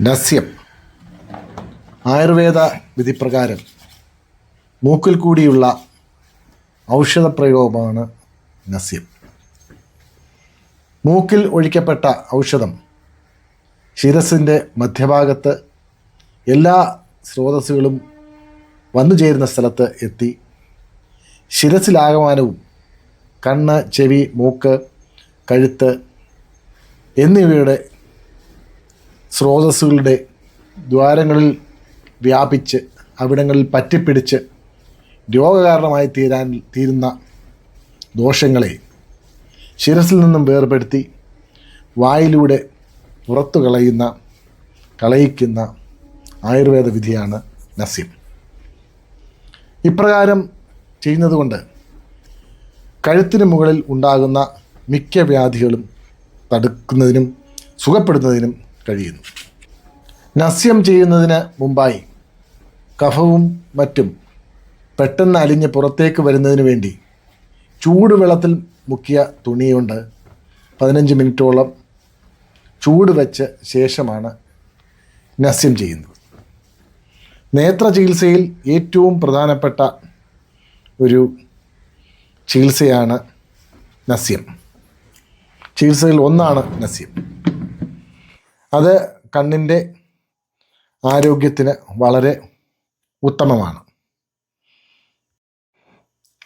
നസ്യം. ആയുർവേദ വിധിപ്രകാരം മൂക്കിൽ കൂടിയുള്ള ഔഷധപ്രയോഗമാണ് നസ്യം. മൂക്കിൽ ഒഴിക്കപ്പെട്ട ഔഷധം ശിരസിന്റെ മധ്യഭാഗത്ത് എല്ലാ സ്രോതസ്സുകളും വന്നു ചേരുന്ന സ്ഥലത്ത് എത്തി. ശിരസിലാകമാനവും കണ്ണ് ചെവി മൂക്ക് കഴുത്ത് എന്നിവയുടെ സ്രോതസ്സുകളുടെ ദ്വാരങ്ങളിൽ വ്യാപിച്ച് അവിടങ്ങളിൽ പറ്റിപ്പിടിച്ച് രോഗകാരണമായി തീരാൻ തീരുന്ന ദോഷങ്ങളെ ശിരസിൽ നിന്നും വേർപെടുത്തി വായിലൂടെ പുറത്തു കളയുന്ന കളയിക്കുന്ന ആയുർവേദ വിധിയാണ് നസ്യം. ഇപ്രകാരം ചെയ്യുന്നതുകൊണ്ട് കഴുത്തിന് മുകളിൽ ഉണ്ടാകുന്ന മിക്ക വ്യാധികളും തടുക്കുന്നതിനും സുഖപ്പെടുന്നതിനും കഴിയുന്നു. നസ്യം ചെയ്യുന്നതിന് മുമ്പായി കഫവും മറ്റും പെട്ടെന്ന് അലിഞ്ഞ് പുറത്തേക്ക് വരുന്നതിന് വേണ്ടി ചൂടുവെള്ളത്തിൽ മുക്കിയ തുണിയുണ്ട്. പതിനഞ്ച് മിനിറ്റോളം ചൂട് വെച്ച ശേഷമാണ് നസ്യം ചെയ്യുന്നത്. നേത്ര ചികിത്സയിൽ ഏറ്റവും പ്രധാനപ്പെട്ട ഒരു ചികിത്സയാണ് നസ്യം. ചികിത്സയിൽ ഒന്നാണ് നസ്യം. അത് കണ്ണിന്റെ ആരോഗ്യത്തിന് വളരെ ഉത്തമമാണ്.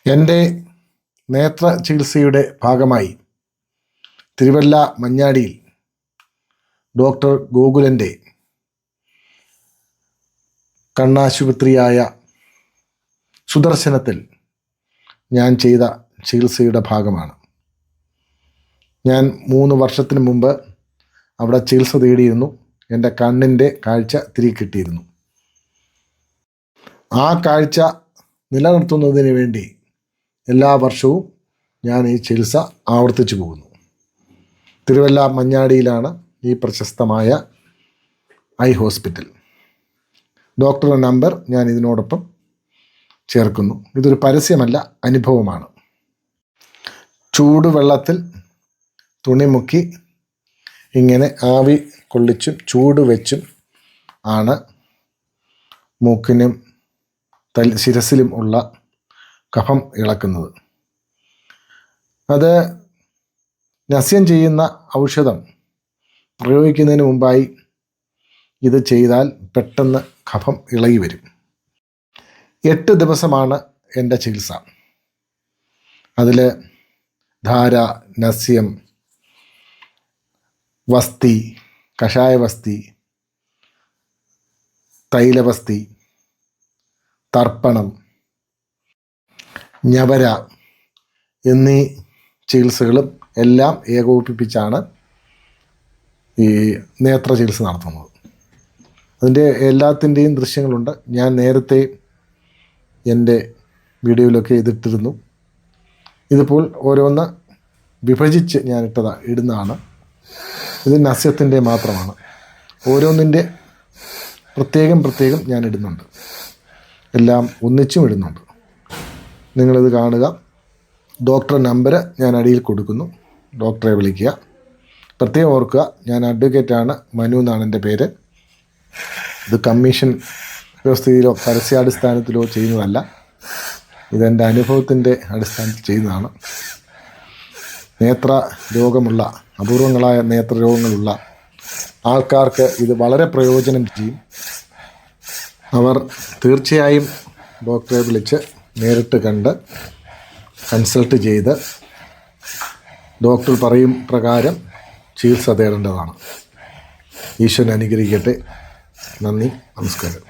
എന്റെ നേത്ര ചികിത്സയുടെ ഭാഗമായി തിരുവല്ല മഞ്ഞാടിയിൽ ഡോക്ടർ ഗോകുലന്റെ കണ്ണാശുപത്രിയായ സുദർശനത്തിൽ ഞാൻ ചെയ്ത ചികിത്സയുടെ ഭാഗമാണ്. ഞാൻ മൂന്ന് വർഷത്തിന് മുമ്പ് അവിടെ ചികിത്സ തേടിയിരുന്നു. എന്റെ കണ്ണിന്റെ കാഴ്ച തിരികെ കിട്ടിയിരുന്നു. ആ കാഴ്ച നിലനിർത്തുന്നതിന് വേണ്ടി എല്ലാ വർഷവും ഞാൻ ഈ ചികിത്സ ആവർത്തിച്ചു പോകുന്നു. തിരുവല്ല മഞ്ഞാടിയിലാണ് ഈ പ്രശസ്തമായ ഐ ഹോസ്പിറ്റൽ. ഡോക്ടറുടെ നമ്പർ ഞാൻ ഇതിനോടൊപ്പം ചേർക്കുന്നു. ഇതൊരു പരസ്യമല്ല അനുഭവമാണ്. ചൂടുവെള്ളത്തിൽ തുണി മുക്കി ഇങ്ങനെ ആവി കൊള്ളിച്ചും ചൂട് വെച്ചും ആണ് മൂക്കിനും തൽ ശിരസിലും ഉള്ള കഫം ഇളക്കുന്നത്. അത് നസ്യം ചെയ്യുന്ന ഔഷധം പ്രയോഗിക്കുന്നതിന് മുമ്പായി ഇത് ചെയ്താൽ പെട്ടെന്ന് കഫം ഇളകി വരും. എട്ട് ദിവസമാണ് എന്റെ ചികിത്സ. അതിൽ ധാര നസ്യം വസ്തി കഷായ വസ്തി തൈലവസ്തി തർപ്പണം ഞവര എന്നീ ചികിത്സകളും എല്ലാം ഏകോപിപ്പിച്ചാണ് ഈ നേത്ര ചികിത്സ നടത്തുന്നത്. അതിന്റെ എല്ലാത്തിന്റെയും ദൃശ്യങ്ങളുണ്ട്. ഞാൻ നേരത്തെ എന്റെ വീഡിയോയിലൊക്കെ ഇതിട്ടിരുന്നു. ഇതിപ്പോൾ ഓരോന്ന് വിഭജിച്ച് ഞാൻ ഇട്ടതാണ് ഇടുന്നതാണ്. ഇത് നസ്യത്തിന്റെ മാത്രമാണ്. ഓരോന്നിന്റെ പ്രത്യേകം പ്രത്യേകം ഞാൻ ഇടുന്നുണ്ട്. എല്ലാം ഒന്നിച്ചും ഇടുന്നുണ്ട്. നിങ്ങളിത് കാണുക. ഡോക്ടറെ നമ്പർ ഞാൻ അടിയിൽ കൊടുക്കുന്നു. ഡോക്ടറെ വിളിക്കുക. പ്രത്യേകം ഓർക്കുക ഞാൻ അഡ്വക്കേറ്റാണ്. മനു എന്നാണ് എന്റെ പേര്. ഇത് കമ്മീഷൻ വ്യവസ്ഥയിലോ പരസ്യാടിസ്ഥാനത്തിലോ ചെയ്യുന്നതല്ല. ഇതെന്റെ അനുഭവത്തിന്റെ അടിസ്ഥാനത്തിൽ ചെയ്യുന്നതാണ്. നേത്ര രോഗമുള്ള അപൂർവങ്ങളായ നേത്രരോഗങ്ങളുള്ള ആൾക്കാർക്ക് ഇത് വളരെ പ്രയോജനം ചെയ്യും. അവർ തീർച്ചയായും ഡോക്ടറെ വിളിച്ച് നേരിട്ട് കണ്ട് കൺസൾട്ട് ചെയ്ത് ഡോക്ടർ പറയും പ്രകാരം ചികിത്സ തേടേണ്ടതാണ്. ഈശ്വരൻ അനുഗ്രഹിക്കട്ടെ. നന്ദി. നമസ്കാരം.